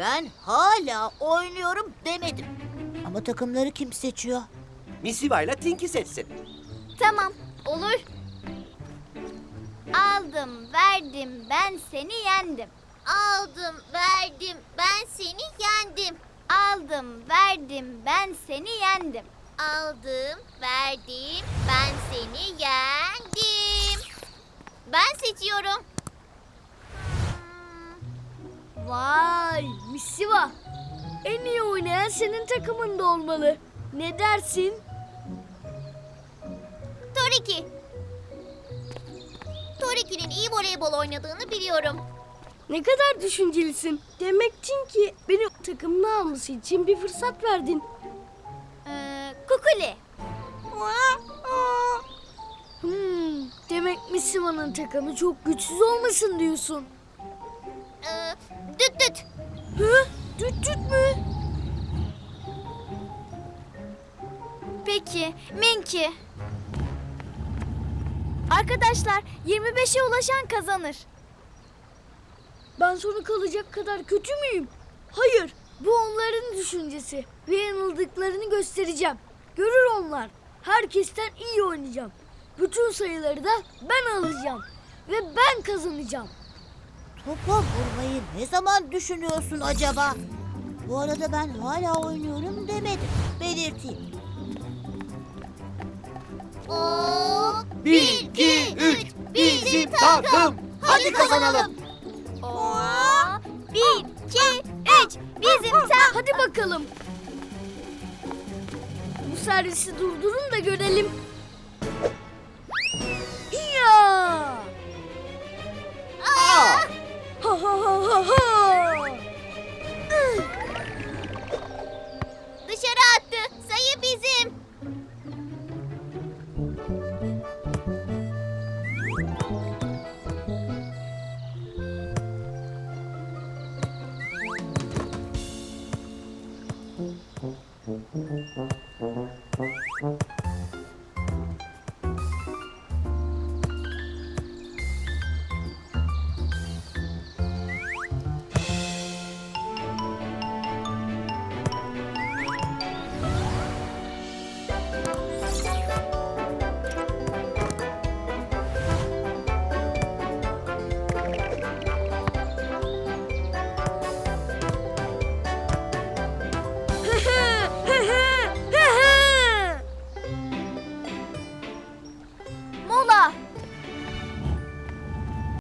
Ben hala oynuyorum demedim. Ama takımları kim seçiyor? Misiva ile Tinky seçsin. Tamam, olur. Aldım, verdim, ben seni yendim. Aldım, verdim, ben seni yendim. Aldım, verdim, ben seni yendim. Aldım, verdim, ben seni yendim. Ben seçiyorum. Misiva. En iyi oynayan senin takımında olmalı. Ne dersin? Toriki. Toriki'nin iyi voleybol oynadığını biliyorum. Ne kadar düşüncelisin. Demektin ki beni takımına alması için bir fırsat verdin. Ee, Kukuli. Hmm, demek Misiva'nın takımı çok güçsüz olmasın diyorsun. Ee, düt düt. Hı? Düt düt mü? Peki, Minki. Arkadaşlar, 25'e ulaşan kazanır. Ben sonu kalacak kadar kötü müyüm? Hayır, bu onların düşüncesi ve yanıldıklarını göstereceğim. Görür onlar. Herkesten iyi oynayacağım. Bütün sayıları da ben alacağım ve ben kazanacağım. Topa vurmayı ne zaman düşünüyorsun acaba? Bu arada ben hala oynuyorum demedim. Belirteyim. Oo, Bir, iki, üç, bizim takım. Hadi kazanalım. Oo, bir, iki, üç. Bizim takım. Hadi bakalım. Bu servisi durdurun da görelim. Thank you.